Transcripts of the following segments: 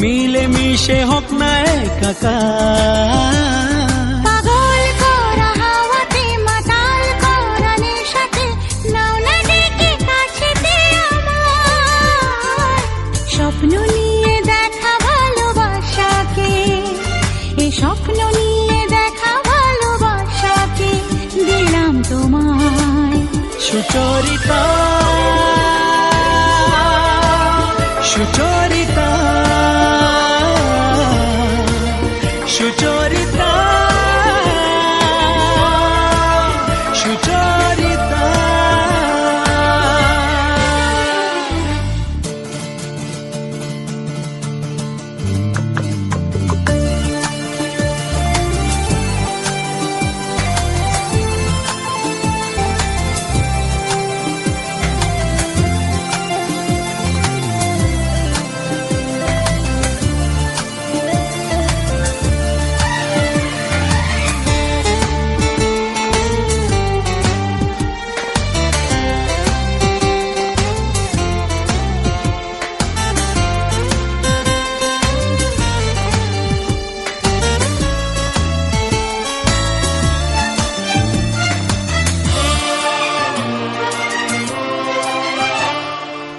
মিলে মিশে হোক না আমার। স্বপ্ন নিয়ে দেখা ভালোবাসাকে স্বপ্ন নিয়ে দেখা ভালোবাসাকে দিলাম তোমায়। সুচরিতা সুচরিতা। সুচরিতা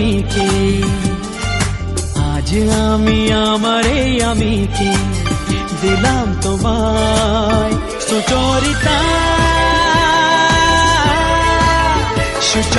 আমিকে। আজ আমি আমার এই আমিকে দিলাম তোমায় সুচরিতা। সুচ